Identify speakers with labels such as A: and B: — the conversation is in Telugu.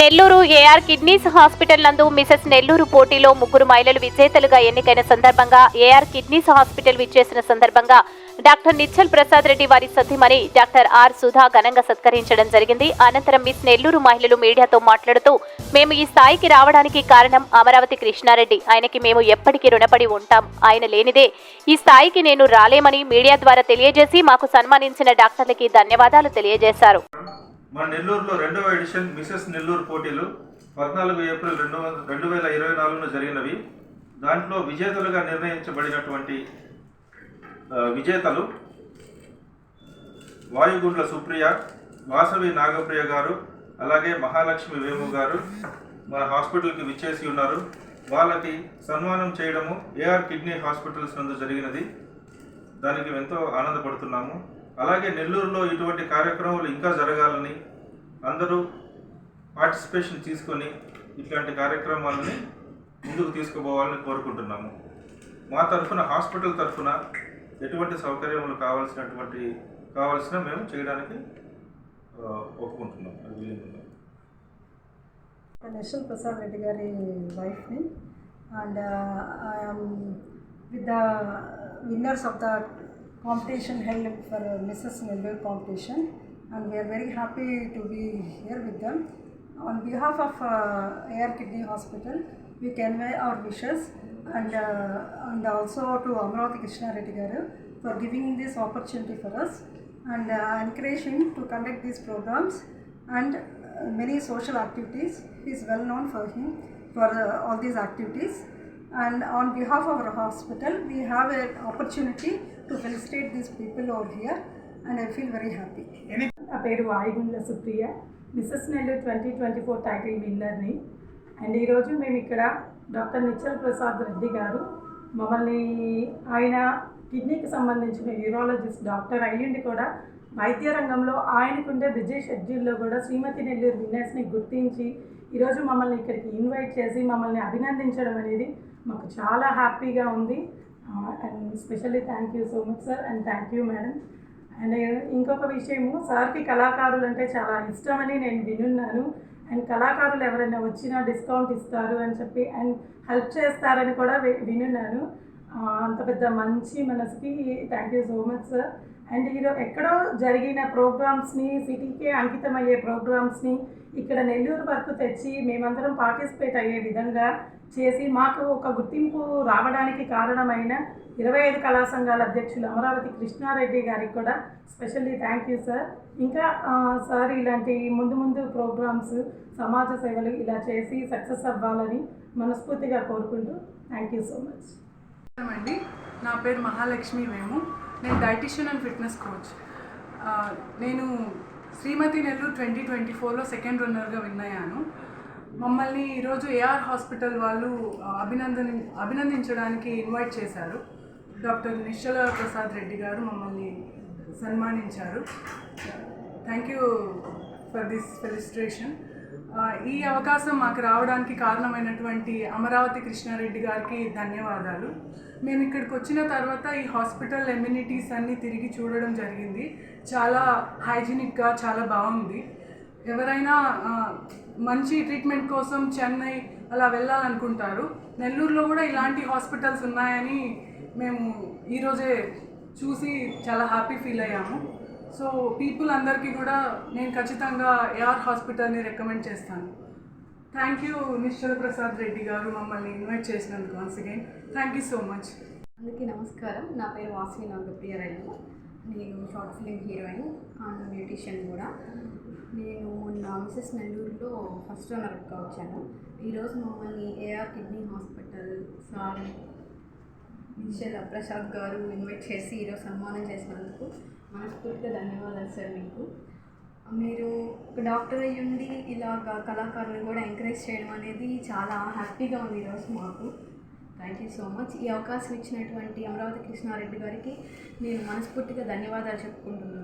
A: Nellore A R kidneys hospital నందు మిసెస్ నెల్లూరు పోటీలో ముగ్గురు మహిళలు విజేతలుగా ఎన్నికైన సందర్భంగా ఏఆర్ కిడ్నీస్ హాస్పిటల్ విచ్చేసిన సందర్భంగా డాక్టర్ నిచ్చల్ ప్రసాద్ రెడ్డి వారి సతీమణి డాక్టర్ ఆర్ సుధా ఘనంగా సత్కరించడం జరిగింది. అనంతరం మిస్ నెల్లూరు మహిళలు మీడియాతో మాట్లాడుతూ మేము ఈ స్థాయికి రావడానికి కారణం అమరావతి కృష్ణారెడ్డి. ఆయనకి మేము ఎప్పటికీ రుణపడి ఉంటాం. ఆయన లేనిదే ఈ స్థాయికి నేను రాలేమని మీడియా ద్వారా తెలియజేసి మాకు సన్మానించిన డాక్టర్లకి ధన్యవాదాలు తెలియజేశారు.
B: మన నెల్లూరులో రెండవ ఎడిషన్ మిసెస్ నెల్లూరు పోటీలు పద్నాలుగు ఏప్రిల్ రెండు రెండు వేల ఇరవై నాలుగున జరిగినవి. దాంట్లో విజేతలుగా నిర్ణయించబడినటువంటి విజేతలు వాయుగుండ్ల సుప్రియ వాసవి నాగప్రియ గారు అలాగే మహాలక్ష్మి వేము గారు మన హాస్పిటల్కి విచ్చేసి ఉన్నారు. వాళ్ళకి సన్మానం చేయడము ఏఆర్ కిడ్నీ హాస్పిటల్స్ నందు జరిగినది. దానికి ఎంతో ఆనందపడుతున్నాము. అలాగే నెల్లూరులో ఇటువంటి కార్యక్రమాలు ఇంకా జరగాలని అందరూ పార్టిసిపేషన్ తీసుకొని ఇట్లాంటి కార్యక్రమాలని ముందుకు తీసుకుపోవాలని కోరుకుంటున్నాము. మా తరఫున హాస్పిటల్ తరఫున ఎటువంటి సౌకర్యములు కావాల్సినటువంటి కావాల్సిన మేము చేయడానికి ఒప్పుకుంటున్నాం
C: నేషనల్ ప్రసాద్ రెడ్డి గారి వైఫ్ని. And I'm with the winners of the competition held for uh, Mrs. Nellore competition and we are very happy to be here with them. On behalf of uh, Air Kidney Hospital, we convey our wishes and, uh, and also to Amravati Krishna Reddy Garu for giving this opportunity for us and uh, encourage him to conduct these programs and uh, many social activities. He is well known for him for uh, all these activities. And on behalf of our hospital, we have an opportunity to felicitate these people over here, and I feel very happy.
D: నా పేరు Vayugundla Supriya Mrs Nellore twenty twenty four title విన్నర్ని and ఈరోజు మేము ఇక్కడ డాక్టర్ నిచ్చల్ ప్రసాద్ రెడ్డి గారు మమ్మల్ని ఆయన కిడ్నీకి సంబంధించిన యూరాలజిస్ట్ డాక్టర్ అయ్యుండి కూడా వైద్య రంగంలో ఆయనకుండే బిజీ షెడ్యూల్లో కూడా శ్రీమతి నెల్లూరు విన్నర్స్ని గుర్తించి ఈరోజు మమ్మల్ని ఇక్కడికి ఇన్వైట్ చేసి మమ్మల్ని అభినందించడం అనేది మాకు చాలా హ్యాపీగా ఉంది. And specially thank you so much sir and thank you madam. And ఇంకొక విషయము సార్కి కళాకారులు అంటే చాలా ఇష్టమని నేను వినున్నాను. అండ్ కళాకారులు ఎవరైనా వచ్చినా డిస్కౌంట్ ఇస్తారు అని చెప్పి అండ్ హెల్ప్ చేస్తారని కూడా వినున్నాను. అంత పెద్ద మంచి మనసుకి thank you so much sir. And ఈరోజు ఎక్కడో జరిగిన ప్రోగ్రామ్స్ని సిటీకే అంకితమయ్యే ప్రోగ్రామ్స్ని ఇక్కడ నెల్లూరు వరకు తెచ్చి మేమందరం పార్టిసిపేట్ అయ్యే విధంగా చేసి మాకు ఒక గుర్తింపు రావడానికి కారణమైన ఇరవై ఐదు కళా సంఘాల అధ్యక్షులు అమరావతి కృష్ణారెడ్డి గారికి కూడా స్పెషల్లీ థ్యాంక్ యూ సార్ ఇంకా సార్ ఇలాంటి ముందు ముందు ప్రోగ్రామ్స్ సమాజ సేవలు ఇలా చేసి సక్సెస్ అవ్వాలని మనస్ఫూర్తిగా కోరుకుంటూ థ్యాంక్ యూ సో మచ్
E: అండి నా పేరు మహాలక్ష్మి వేము. నేను డైటిషియన్ అండ్ ఫిట్నెస్ కోచ్ నేను శ్రీమతి నెల్లూరు ట్వంటీ ట్వంటీ ఫోర్లో సెకండ్ రన్నర్గా విన్ అయ్యాను మమ్మల్ని ఈరోజు ఏఆర్ హాస్పిటల్ వాళ్ళు అభినందన అభినందించడానికి ఇన్వైట్ చేశారు. డాక్టర్ నిశ్చల ప్రసాద్ రెడ్డి గారు మమ్మల్ని సన్మానించారు. Thank you for this felicitation ఈ అవకాశం మాకు రావడానికి కారణమైనటువంటి అమరావతి కృష్ణారెడ్డి గారికి ధన్యవాదాలు. మేము ఇక్కడికి వచ్చిన తర్వాత ఈ హాస్పిటల్ ఎమ్యూనిటీస్ అన్నీ తిరిగి చూడడం జరిగింది. చాలా హైజీనిక్గా చాలా బాగుంది. ఎవరైనా మంచి ట్రీట్మెంట్ కోసం చెన్నై అలా వెళ్ళాలనుకుంటారు. నెల్లూరులో కూడా ఇలాంటి హాస్పిటల్స్ ఉన్నాయని మేము ఈరోజే చూసి చాలా హ్యాపీ ఫీల్ అయ్యాము. సో పీపుల్ అందరికీ కూడా నేను ఖచ్చితంగా ఏఆర్ హాస్పిటల్ని రికమెండ్ చేస్తాను. థ్యాంక్ యూ నిశ్చల ప్రసాద్ రెడ్డి గారు మమ్మల్ని ఇన్వైట్ చేసినందుకు once again thank you so much
F: అందరికీ నమస్కారం. నా పేరు వాసవి నాగప్రియ రైలు. నేను short film heroine and beautician కూడా. నేను మొన్న మిసెస్ నెల్లూరులో ఫస్ట్ ఓనర్గా వచ్చాను. ఈరోజు మమ్మల్ని ఏఆర్ కిడ్నీ హాస్పిటల్ సార్ నిషేధ ప్రసాద్ గారు ఇన్వైట్ చేసి ఈరోజు సన్మానం చేసినందుకు మనస్ఫూర్తిగా ధన్యవాదాలు సార్ మీకు. మీరు ఒక డాక్టర్ అయ్యి ఉండి ఇలాగ కళాకారులను కూడా ఎంకరేజ్ చేయడం అనేది చాలా హ్యాపీగా ఉంది ఈరోజు మాకు. Thank you so much. ఈ అవకాశం ఇచ్చినటువంటి అమరావతి కృష్ణారెడ్డి గారికి నేను మనస్ఫూర్తిగా ధన్యవాదాలు చెప్పుకుంటున్నాను.